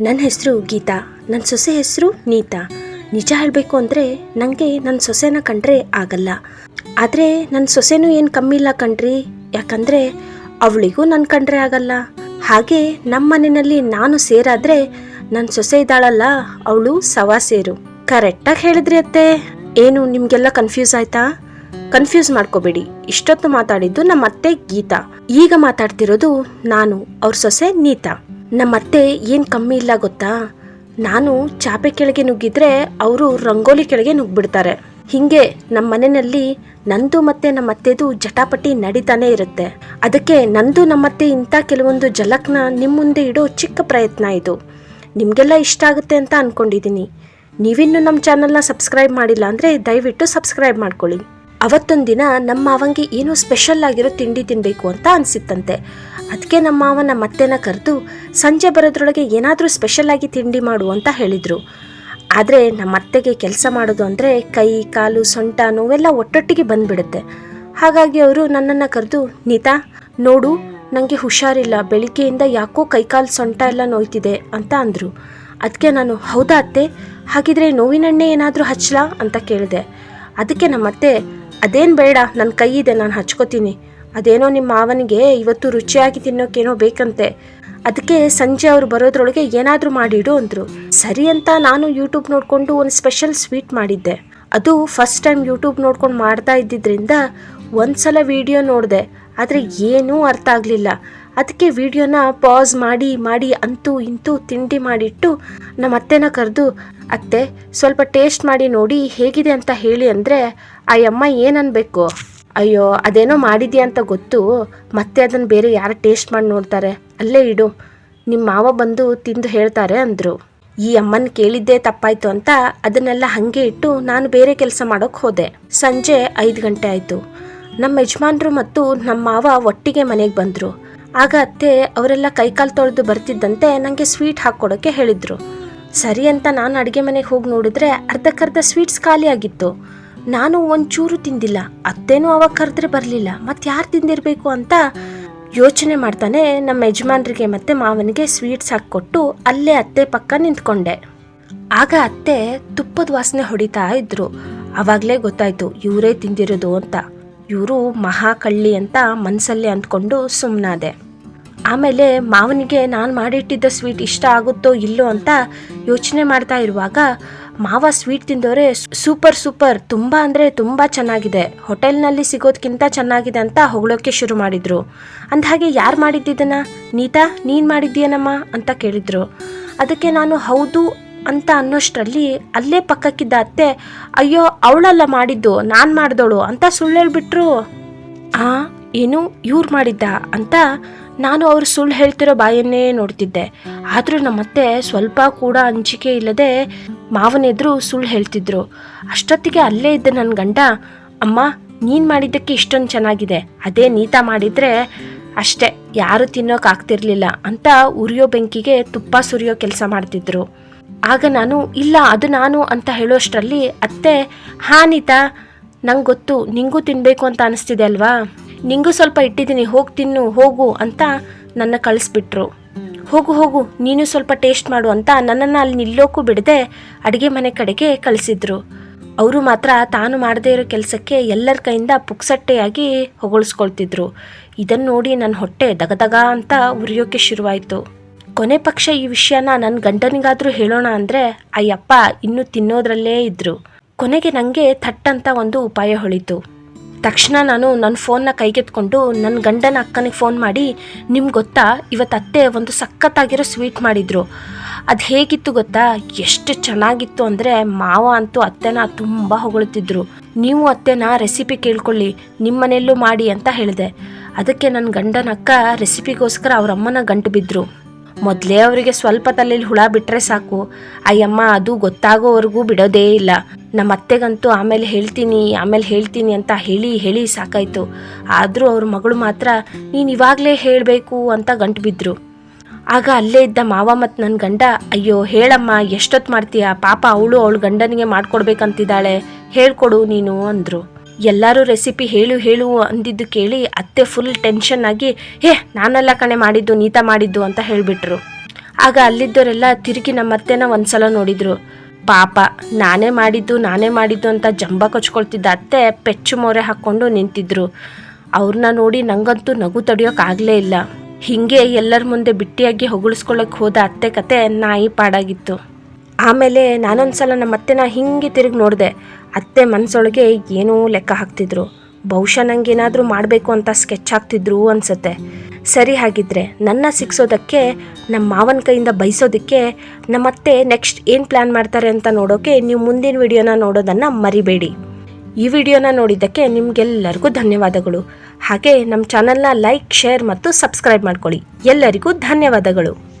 ನನ್ನ ಹೆಸರು ಗೀತಾ, ನನ್ನ ಸೊಸೆ ಹೆಸರು ನೀತಾ. ನಿಜ ಹೇಳಬೇಕು ಅಂದರೆ ನನಗೆ ನನ್ನ ಸೊಸೆನ ಕಂಡ್ರೆ ಆಗಲ್ಲ. ಆದರೆ ನನ್ನ ಸೊಸೆನೂ ಏನು ಕಮ್ಮಿ ಇಲ್ಲ ಕಣ್ರಿ. ಯಾಕಂದರೆ ಅವಳಿಗೂ ನನ್ನ ಕಂಡ್ರೆ ಆಗಲ್ಲ. ಹಾಗೆ ನಮ್ಮ ಮನೆಯಲ್ಲಿ ನಾನು ಸೇರಾದರೆ ನನ್ನ ಸೊಸೆ ಇದ್ದಾಳಲ್ಲ, ಅವಳು ಸವಾ ಸೇರು. ಕರೆಕ್ಟಾಗಿ ಹೇಳಿದ್ರಿ ಅತ್ತೆ. ಏನು, ನಿಮಗೆಲ್ಲ ಕನ್ಫ್ಯೂಸ್ ಆಯ್ತಾ? ಕನ್ಫ್ಯೂಸ್ ಮಾಡ್ಕೋಬೇಡಿ. ಇಷ್ಟೊತ್ತು ಮಾತಾಡಿದ್ದು ನಮ್ಮ ಅತ್ತೆ ಗೀತಾ. ಈಗ ಮಾತಾಡ್ತಿರೋದು ನಾನು, ಅವ್ರ ಸೊಸೆ ನೀತಾ. ನಮ್ಮ ಅತ್ತೆ ಏನು ಕಮ್ಮಿ ಇಲ್ಲ ಗೊತ್ತಾ? ನಾನು ಚಾಪೆ ಕೆಳಗೆ ನುಗ್ಗಿದ್ರೆ ಅವರು ರಂಗೋಲಿ ಕೆಳಗೆ ನುಗ್ಗಿಬಿಡ್ತಾರೆ. ಹಿಂಗೆ ನಮ್ಮ ಮನೆಯಲ್ಲಿ ನಂದು ಮತ್ತೆ ನಮ್ಮ ಅತ್ತೆದು ಜಟಾಪಟಿ ನಡೀತಾನೆ ಇರುತ್ತೆ. ಅದಕ್ಕೆ ನಂದು ನಮ್ಮತ್ತೆ ಇಂಥ ಕೆಲವೊಂದು ಜಲಕ್ನ ನಿಮ್ಮ ಮುಂದೆ ಇಡೋ ಚಿಕ್ಕ ಪ್ರಯತ್ನ ಇದು. ನಿಮಗೆಲ್ಲ ಇಷ್ಟ ಆಗುತ್ತೆ ಅಂತ ಅಂದ್ಕೊಂಡಿದ್ದೀನಿ ನೀವಿನ್ನು ನಮ್ಮ ಚಾನಲ್ನ ಸಬ್ಸ್ಕ್ರೈಬ್ ಮಾಡಿಲ್ಲ ಅಂದರೆ ದಯವಿಟ್ಟು ಸಬ್ಸ್ಕ್ರೈಬ್ ಮಾಡ್ಕೊಳ್ಳಿ. ಅವತ್ತೊಂದು ದಿನ ನಮ್ಮ ಅವಂಗೆ ಏನೋ ಸ್ಪೆಷಲ್ ಆಗಿರೋ ತಿಂಡಿ ತಿನ್ನಬೇಕು ಅಂತ ಅನಿಸಿತ್ತಂತೆ. ಅದಕ್ಕೆ ನಮ್ಮ ಮಾವ ನಮ್ಮ ಅತ್ತೆನ ಕರೆದು ಸಂಜೆ ಬರೋದ್ರೊಳಗೆ ಏನಾದರೂ ಸ್ಪೆಷಲ್ ಆಗಿ ತಿಂಡಿ ಮಾಡು ಅಂತ ಹೇಳಿದರು. ಆದರೆ ನಮ್ಮ ಅತ್ತೆಗೆ ಕೆಲಸ ಮಾಡೋದು ಅಂದರೆ ಕೈ, ಕಾಲು, ಸೊಂಟ ನೋವೆಲ್ಲ ಒಟ್ಟೊಟ್ಟಿಗೆ ಬಂದುಬಿಡುತ್ತೆ. ಹಾಗಾಗಿ ಅವರು ನನ್ನನ್ನು ಕರೆದು, ನೀತಾ, ನೋಡು ನನಗೆ ಹುಷಾರಿಲ್ಲ, ಬೆಳಿಗ್ಗೆಯಿಂದ ಯಾಕೋ ಕೈ ಕಾಲು ಸೊಂಟ ಎಲ್ಲ ನೋಯ್ತಿದೆ ಅಂತ ಅಂದರು. ಅದಕ್ಕೆ ನಾನು, ಹೌದಾ ಅತ್ತೆ, ಹಾಗಿದ್ರೆ ನೋವಿನಣ್ಣೆ ಏನಾದರೂ ಹಚ್ಚಲಾ ಅಂತ ಕೇಳಿದೆ. ಅದಕ್ಕೆ ನಮ್ಮತ್ತೆ ಅದೇನು ಬೇಡ ನನ್ನ ಕೈ ಇದೆ, ನಾನು ಹಚ್ಕೋತೀನಿ. ಅದೇನೋ ನಿಮ್ಮ ಮಾವನಿಗೆ ಇವತ್ತು ರುಚಿಯಾಗಿ ತಿನ್ನೋಕೇನೋ ಬೇಕಂತೆ. ಅದಕ್ಕೆ ಸಂಜೆ ಅವರು ಬರೋದ್ರೊಳಗೆ ಏನಾದರೂ ಮಾಡಿಡು ಅಂದರು. ಸರಿ ಅಂತ ನಾನು ಯೂಟ್ಯೂಬ್ ನೋಡಿಕೊಂಡು ಒಂದು ಸ್ಪೆಷಲ್ ಸ್ವೀಟ್ ಮಾಡಿದ್ದೆ. ಅದು ಫಸ್ಟ್ ಟೈಮ್ ಯೂಟ್ಯೂಬ್ ನೋಡ್ಕೊಂಡು ಮಾಡ್ತಾ ಇದ್ದಿದ್ದರಿಂದ ಒಂದು ಸಲ ವಿಡಿಯೋ ನೋಡಿದೆ. ಆದರೆ ಏನೂ ಅರ್ಥ ಆಗಲಿಲ್ಲ. ಅದಕ್ಕೆ ವಿಡಿಯೋನ ಪಾಸ್ ಮಾಡಿ ಮಾಡಿ ಅಂತೂ ಇಂತೂ ತಿಂಡಿ ಮಾಡಿಟ್ಟು ನಮ್ಮ ಅತ್ತೆನ ಕರೆದು, ಅತ್ತೆ, ಸ್ವಲ್ಪ ಟೇಸ್ಟ್ ಮಾಡಿ ನೋಡಿ ಹೇಗಿದೆ ಅಂತ ಹೇಳಿ ಅಂದರೆ ಆ ಅಮ್ಮ ಏನನ್ಬೇಕು ಅಯ್ಯೋ, ಅದೇನೋ ಮಾಡಿದ್ಯಾ ಅಂತ ಗೊತ್ತು. ಮತ್ತೆ ಅದನ್ನು ಬೇರೆ ಯಾರು ಟೇಸ್ಟ್ ಮಾಡಿ ನೋಡ್ತಾರೆ. ಅಲ್ಲೇ ಇಡು. ನಿಮ್ಮ ಮಾವ ಬಂದು ತಿಂದು ಹೇಳ್ತಾರೆ ಅಂದರು. ಈ ಅಮ್ಮನ ಕೇಳಿದ್ದೇ ತಪ್ಪಾಯ್ತು ಅಂತ ಅದನ್ನೆಲ್ಲ ಹಾಗೆ ಇಟ್ಟು ನಾನು ಬೇರೆ ಕೆಲಸ ಮಾಡೋಕೆ ಹೋದೆ. ಸಂಜೆ ಐದು ಗಂಟೆ ಆಯಿತು. ನಮ್ಮ ಯಜಮಾನ್ರು ಮತ್ತು ನಮ್ಮ ಮಾವ ಒಟ್ಟಿಗೆ ಮನೆಗೆ ಬಂದರು. ಆಗ ಅತ್ತೆ ಅವರೆಲ್ಲ ಕೈಕಾಲು ತೊಳೆದು ಬರ್ತಿದ್ದಂತೆ ನನಗೆ ಸ್ವೀಟ್ ಹಾಕ್ಕೊಡೋಕ್ಕೆ ಹೇಳಿದರು. ಸರಿ ಅಂತ ನಾನು ಅಡುಗೆ ಮನೆಗೆ ಹೋಗಿ ನೋಡಿದ್ರೆ ಅರ್ಧಕ್ಕರ್ಧ ಸ್ವೀಟ್ಸ್ ಖಾಲಿ ಆಗಿತ್ತು. ನಾನು ಒಂಚೂರು ತಿಂದಿಲ್ಲ, ಅತ್ತೇನೂ ಅವಾಗ ಕರೆದ್ರೆ ಬರಲಿಲ್ಲ ಮತ್ತೆ ಯಾರು ತಿಂದಿರಬೇಕು ಅಂತ ಯೋಚನೆ ಮಾಡ್ತಾನೆ ನಮ್ಮ ಯಜಮಾನ್ರಿಗೆ ಮತ್ತೆ ಮಾವನಿಗೆ ಸ್ವೀಟ್ಸ್ ಹಾಕ್ಕೊಟ್ಟು ಅಲ್ಲೇ ಅತ್ತೆ ಪಕ್ಕ ನಿಂತ್ಕೊಂಡೆ. ಆಗ ಅತ್ತೆ ತುಪ್ಪದ ವಾಸನೆ ಹೊಡಿತಾ ಇದ್ರು. ಅವಾಗಲೇ ಗೊತ್ತಾಯ್ತು, ಇವರೇ ತಿಂದಿರೋದು ಅಂತ. ಇವರು ಮಹಾ ಕಳ್ಳಿ ಅಂತ ಮನಸ್ಸಲ್ಲಿ ಅಂದ್ಕೊಂಡು ಸುಮ್ಮನಾದೆ ಆಮೇಲೆ ಮಾವನಿಗೆ ನಾನು ಮಾಡಿಟ್ಟಿದ್ದ ಸ್ವೀಟ್ ಇಷ್ಟ ಆಗುತ್ತೋ ಇಲ್ಲೋ ಅಂತ ಯೋಚನೆ ಮಾಡ್ತಾ ಇರುವಾಗ ಮಾವ ಸ್ವೀಟ್ ತಿಂದವರೆ ಸೂಪರ್ ಸೂಪರ್. ತುಂಬಾ ಅಂದರೆ ತುಂಬಾ ಚೆನ್ನಾಗಿದೆ. ಹೋಟೆಲ್ನಲ್ಲಿ ಸಿಗೋದ್ಕಿಂತ ಚೆನ್ನಾಗಿದೆ ಅಂತ ಹೊಗಳೋಕೆ ಶುರು ಮಾಡಿದ್ರು. ಅಂದಹಾಗೆ ಯಾರು ಮಾಡಿದ್ದಿದ್ದನ್ನ ನೀತಾ, ನೀನು ಮಾಡಿದ್ದೀಯನಮ್ಮ? ಅಂತ ಕೇಳಿದ್ರು. ಅದಕ್ಕೆ ನಾನು ಹೌದು ಅಂತ ಅನ್ನೋಷ್ಟರಲ್ಲಿ ಅಲ್ಲೇ ಪಕ್ಕಕ್ಕಿದ್ದ ಅತ್ತೆ, ಅಯ್ಯೋ, ಅವಳಲ್ಲ ಮಾಡಿದ್ದು, ನಾನು ಮಾಡಿದವಳು ಅಂತ ಸುಳ್ಳು ಹೇಳ್ಬಿಟ್ರು. ಆ, ಏನು? ಇವ್ರು ಮಾಡಿದ್ದ? ಅಂತ ನಾನು ಅವರು ಸುಳ್ಳು ಹೇಳ್ತಿರೋ ಬಾಯನ್ನೇ ನೋಡ್ತಿದ್ದೆ. ಆದರೂ ನಮ್ಮತ್ತೆ ಸ್ವಲ್ಪ ಕೂಡ ಹಂಚಿಕೆ ಇಲ್ಲದೆ ಮಾವನೆದ್ರು ಸುಳ್ಳು ಹೇಳ್ತಿದ್ರು. ಅಷ್ಟೊತ್ತಿಗೆ ಅಲ್ಲೇ ಇದ್ದ ನನ್ನ ಗಂಡ, ಅಮ್ಮ, ನೀನು ಮಾಡಿದ್ದಕ್ಕೆ ಇಷ್ಟೊಂದು ಚೆನ್ನಾಗಿದೆ. ಅದೇ ನೀತಾ ಮಾಡಿದರೆ ಅಷ್ಟೇ, ಯಾರು ತಿನ್ನೋಕ್ಕಾಗ್ತಿರ್ಲಿಲ್ಲ ಅಂತ ಉರಿಯೋ ಬೆಂಕಿಗೆ ತುಪ್ಪ ಸುರಿಯೋ ಕೆಲಸ ಮಾಡ್ತಿದ್ರು. ಆಗ ನಾನು, ಇಲ್ಲ, ಅದು ನಾನು ಅಂತ ಹೇಳೋಷ್ಟರಲ್ಲಿ ಅತ್ತೆ, ಹಾ, ನೀತಾ, ನಂಗೆ ಗೊತ್ತು, ನಿಂಗೂ ತಿನ್ನಬೇಕು ಅಂತ ಅನಿಸ್ತಿದೆ ಅಲ್ವಾ? ನಿಂಗೂ ಸ್ವಲ್ಪ ಇಟ್ಟಿದ್ದೀನಿ, ಹೋಗಿ ತಿನ್ನು, ಹೋಗು ಅಂತ ನನ್ನ ಕಳಿಸ್ಬಿಟ್ರು. ಹೋಗು ಹೋಗು, ನೀನು ಸ್ವಲ್ಪ ಟೇಸ್ಟ್ ಮಾಡು ಅಂತ ನನ್ನನ್ನು ಅಲ್ಲಿ ನಿಲ್ಲೋಕ್ಕೂ ಬಿಡದೆ ಅಡುಗೆ ಮನೆ ಕಡೆಗೆ ಕಳಿಸಿದ್ರು. ಅವರು ಮಾತ್ರ ತಾನು ಮಾಡದೇ ಇರೋ ಕೆಲಸಕ್ಕೆ ಎಲ್ಲರ ಕೈಯಿಂದ ಪುಕ್ಸಟ್ಟೆಯಾಗಿ ಹೊಗಳಿಸ್ಕೊಳ್ತಿದ್ರು. ಇದನ್ನು ನೋಡಿ ನನ್ನ ಹೊಟ್ಟೆ ದಗದಗ ಅಂತ ಉರಿಯೋಕೆ ಶುರುವಾಯಿತು. ಕೊನೆ ಪಕ್ಷ ಈ ವಿಷಯನ ನನ್ನ ಗಂಡನಿಗಾದರೂ ಹೇಳೋಣ ಅಂದರೆ ಅಯ್ಯಪ್ಪ ಇನ್ನೂ ತಿನ್ನೋದ್ರಲ್ಲೇ ಇದ್ದರು ಕೊನೆಗೆ ನನಗೆ ಥಟ್ಟಂತ ಒಂದು ಉಪಾಯ ಹೊಳಿತು. ತಕ್ಷಣ ನಾನು ನನ್ನ ಫೋನ್ನ ಕೈಗೆತ್ಕೊಂಡು ನನ್ನ ಗಂಡನ ಅಕ್ಕನಿಗೆ ಫೋನ್ ಮಾಡಿ ನಿಮ್ಗೆ ಗೊತ್ತಾ? ಇವತ್ತು ಅತ್ತೆ ಒಂದು ಸಖತ್ತಾಗಿರೋ ಸ್ವೀಟ್ ಮಾಡಿದರು. ಅದು ಹೇಗಿತ್ತು ಗೊತ್ತಾ? ಎಷ್ಟು ಚೆನ್ನಾಗಿತ್ತು ಅಂದರೆ ಮಾವ ಅಂತೂ ಅತ್ತೆನ ತುಂಬ ಹೊಗಳ್ತಿದ್ರು. ನೀವು ಅತ್ತೆನ ರೆಸಿಪಿ ಕೇಳ್ಕೊಳ್ಳಿ ನಿಮ್ಮ ಮಾಡಿ ಅಂತ ಹೇಳಿದೆ. ಅದಕ್ಕೆ ನನ್ನ ಗಂಡನ ಅಕ್ಕ ರೆಸಿಪಿಗೋಸ್ಕರ ಅವ್ರ ಅಮ್ಮನ ಗಂಟು ಬಿದ್ದರು ಮೊದಲೇ ಅವರಿಗೆ ಸ್ವಲ್ಪ ತಲೆಯಲ್ಲಿ ಹುಳ ಬಿಟ್ಟರೆ ಸಾಕು. ಅಯ್ಯಮ್ಮ, ಅದು ಗೊತ್ತಾಗೋವರೆಗೂ ಬಿಡೋದೇ ಇಲ್ಲ. ನಮ್ಮ ಅತ್ತೆಗಂತೂ ಆಮೇಲೆ ಹೇಳ್ತೀನಿ ಆಮೇಲೆ ಹೇಳ್ತೀನಿ ಅಂತ ಹೇಳಿ ಹೇಳಿ ಸಾಕಾಯಿತು. ಆದರೂ ಅವ್ರ ಮಗಳು ಮಾತ್ರ, ನೀನು ಇವಾಗಲೇ ಹೇಳಬೇಕು ಅಂತ ಗಂಟು ಬಿದ್ದರು ಆಗ ಅಲ್ಲೇ ಇದ್ದ ಮಾವ ಮತ್ತು ನನ್ನ ಗಂಡ, ಅಯ್ಯೋ, ಹೇಳಮ್ಮ ಎಷ್ಟೊತ್ತು ಮಾಡ್ತೀಯ? ಪಾಪ ಅವಳು ಅವಳು ಗಂಡನಿಗೆ ಮಾಡ್ಕೊಡ್ಬೇಕಂತಿದ್ದಾಳೆ. ಹೇಳ್ಕೊಡು ನೀನು ಅಂದರು. ಎಲ್ಲರೂ ರೆಸಿಪಿ ಹೇಳು ಹೇಳು ಅಂದಿದ್ದು ಕೇಳಿ ಅತ್ತೆ ಫುಲ್ ಟೆನ್ಷನ್ ಆಗಿ, ಹೇ, ನಾನೆಲ್ಲ ಕಣೆ ಮಾಡಿದ್ದು, ನೀತಾ ಮಾಡಿದ್ದು ಅಂತ ಹೇಳಿಬಿಟ್ರು. ಆಗ ಅಲ್ಲಿದ್ದವರೆಲ್ಲ ತಿರುಗಿ ನಮ್ಮ ಅತ್ತೆನ ಒಂದ್ಸಲ ನೋಡಿದ್ರು. ಪಾಪ, ನಾನೇ ಮಾಡಿದ್ದು ನಾನೇ ಮಾಡಿದ್ದು ಅಂತ ಜಂಬ ಕೊಚ್ಕೊಳ್ತಿದ್ದ ಅತ್ತೆ ಪೆಚ್ಚು ಮೊರೆ ಹಾಕ್ಕೊಂಡು ನಿಂತಿದ್ರು. ಅವ್ರನ್ನ ನೋಡಿ ನಂಗಂತೂ ನಗು ತಡೆಯೋಕ್ಕಾಗಲೇ ಇಲ್ಲ. ಹಿಂಗೆ ಎಲ್ಲರ ಮುಂದೆ ಬಿಟ್ಟಿಯಾಗಿ ಹೊಗಳಿಸ್ಕೊಳ್ಳೋಕೆ ಹೋದ ಅತ್ತೆ ಕತೆ ನಾಯಿ ಪಾಡಾಗಿತ್ತು. ಆಮೇಲೆ ನಾನೊಂದ್ಸಲ ನಮ್ಮ ಅತ್ತೆನ ಹಿಂಗೆ ತಿರುಗಿ ನೋಡಿದೆ. ಅತ್ತೆ ಮನಸ್ಸೊಳಗೆ ಏನೂ ಲೆಕ್ಕ ಹಾಕ್ತಿದ್ರು. ಬಹುಶಃ ನಂಗೇನಾದರೂ ಮಾಡಬೇಕು ಅಂತ ಸ್ಕೆಚ್ ಹಾಕ್ತಿದ್ರು ಅನ್ಸುತ್ತೆ. ಸರಿ ಹಾಗಿದ್ರೆ ನನ್ನ ಸಿಕ್ಸೋದಕ್ಕೆ ನಮ್ಮ ಮಾವನ ಕೈಯಿಂದ ಬಯಸೋದಕ್ಕೆ ನಮ್ಮತ್ತೆ ನೆಕ್ಸ್ಟ್ ಏನು ಪ್ಲ್ಯಾನ್ ಮಾಡ್ತಾರೆ ಅಂತ ನೋಡೋಕೆ ನೀವು ಮುಂದಿನ ವಿಡಿಯೋನ ನೋಡೋದನ್ನು ಮರಿಬೇಡಿ. ಈ ವಿಡಿಯೋನ ನೋಡಿದ್ದಕ್ಕೆ ನಿಮಗೆಲ್ಲರಿಗೂ ಧನ್ಯವಾದಗಳು. ಹಾಗೆ ನಮ್ಮ ಚಾನಲ್ನ ಲೈಕ್ ಶೇರ್ ಮತ್ತು ಸಬ್ಸ್ಕ್ರೈಬ್ ಮಾಡ್ಕೊಳ್ಳಿ. ಎಲ್ಲರಿಗೂ ಧನ್ಯವಾದಗಳು.